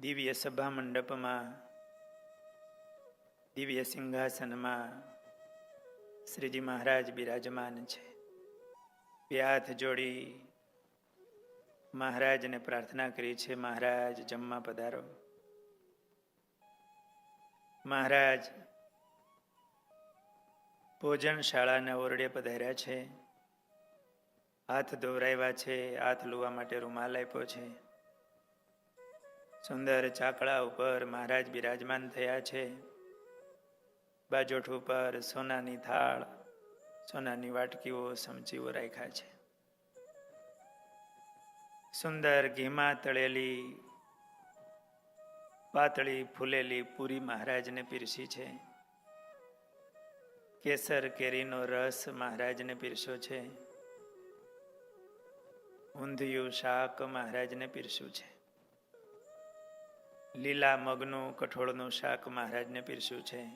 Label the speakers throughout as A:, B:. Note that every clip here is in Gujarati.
A: દિવ્ય સભા મંડપમાં, દિવ્ય સિંહાસનમાં શ્રીજી મહારાજ બિરાજમાન છે. બે હાથ જોડી મહારાજને પ્રાર્થના કરી છે, મહારાજ, જમવા પધારો. મહારાજ ભોજન શાળાના ઓરડે પધાર્યા છે. હાથ ધોવરાવ્યા છે, હાથ લુવા માટે રૂમાલ આપ્યો છે. સુંદર ચાકડા ઉપર મહારાજ બિરાજમાન થયા છે. બાજોઠ ઉપર સોનાની થાળ, સોનાની વાટકીઓ સમચીઓ રાખ્યા છે. સુંદર ઘીમાં તળેલી, પાતળી ફૂલેલી પૂરી મહારાજને પીરસી છે. કેસર કેરીનો રસ મહારાજને પીરસ્યો છે. ઊંધિયું શાક મહારાજને પીરસ્યું છે. લીલા મગનું કઠોળનું શાક મહારાજને પીરસ્યું છે.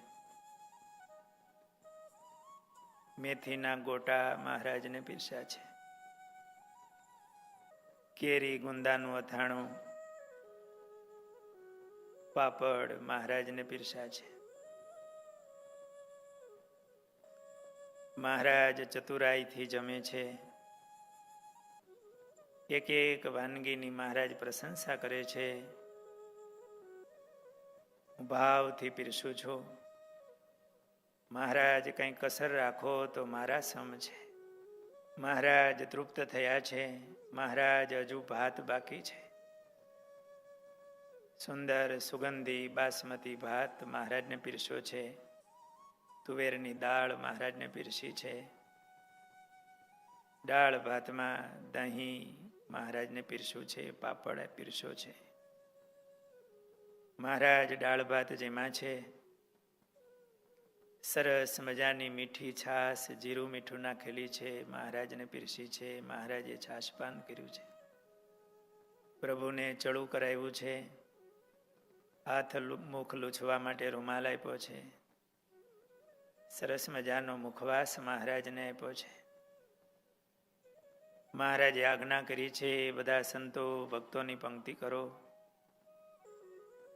A: મેથીના ગોટા મહારાજને પીરસ્યા છે. કેરી ગુંદાનું અથાણું પાપડ મહારાજને પીરસ્યા છે. મહારાજ ચતુરાઈથી જમે છે. એક એક વાનગીની મહારાજ પ્રશંસા કરે છે. હું ભાવથી પીરસું છું. મહારાજ, કંઈ કસર રાખો તો મારા સમ છે. મહારાજ તૃપ્ત થયા છે. મહારાજ હજુ ભાત બાકી છે. સુંદર સુગંધી બાસમતી ભાત મહારાજને પીરસ્યો છે. તુવેરની દાળ મહારાજને પીરસી છે. દાળ ભાતમાં દહીં મહારાજને પીરસ્યું છે. પાપડ પીરસ્યો છે. મહારાજ દાળ ભાત જેમાં છે. સરસ મજાની મીઠી છાશ, જીરું મીઠું નાખેલી છે, મહારાજને પીરસી છે, મહારાજે છાશપાન કર્યું છે. પ્રભુને ચડું કરાવ્યું છે. હાથ મુખ લૂછવા માટે રૂમાલ આપ્યો છે. સરસ મજાનો મુખવાસ મહારાજને આપ્યો છે. મહારાજે આજ્ઞા કરી છે, બધા સંતો, ભક્તોની પંક્તિ કરો.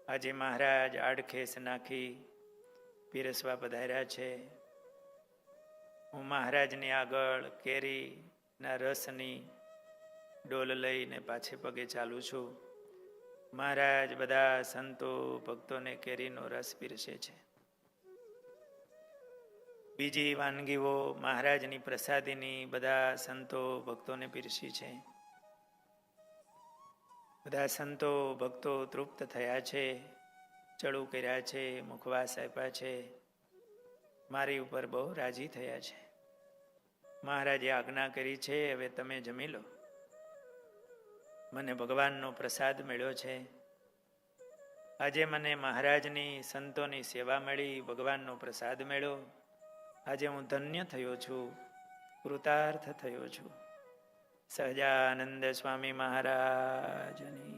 A: આજે મહારાજ આડખેસ નાખી પીરસવા પધાર્યા છે. હું મહારાજની આગળ કેરીના રસની ડોલ લઈને પાછે પગે ચાલું છું. મહારાજ બધા સંતો ભક્તોને કેરીનો રસ પીરસે છે. બીજી વાનગીઓ મહારાજની પ્રસાદીની બધા સંતો ભક્તોને પીરસી છે. બધા સંતો, ભક્તો તૃપ્ત થયા છે, ચડું કર્યા છે મુખવાસ આપ્યા છે. મારી ઉપર બહુ રાજી થયા છે. મહારાજે આજ્ઞા કરી છે, હવે તમે જમી લો. મને ભગવાનનો પ્રસાદ મળ્યો છે. આજે મને મહારાજની સંતોની સેવા મળી, ભગવાનનો પ્રસાદ મળ્યો. આજે હું ધન્ય થયો છું, કૃતાર્થ થયો છું. સહજાનંદ સ્વામી મહારાજની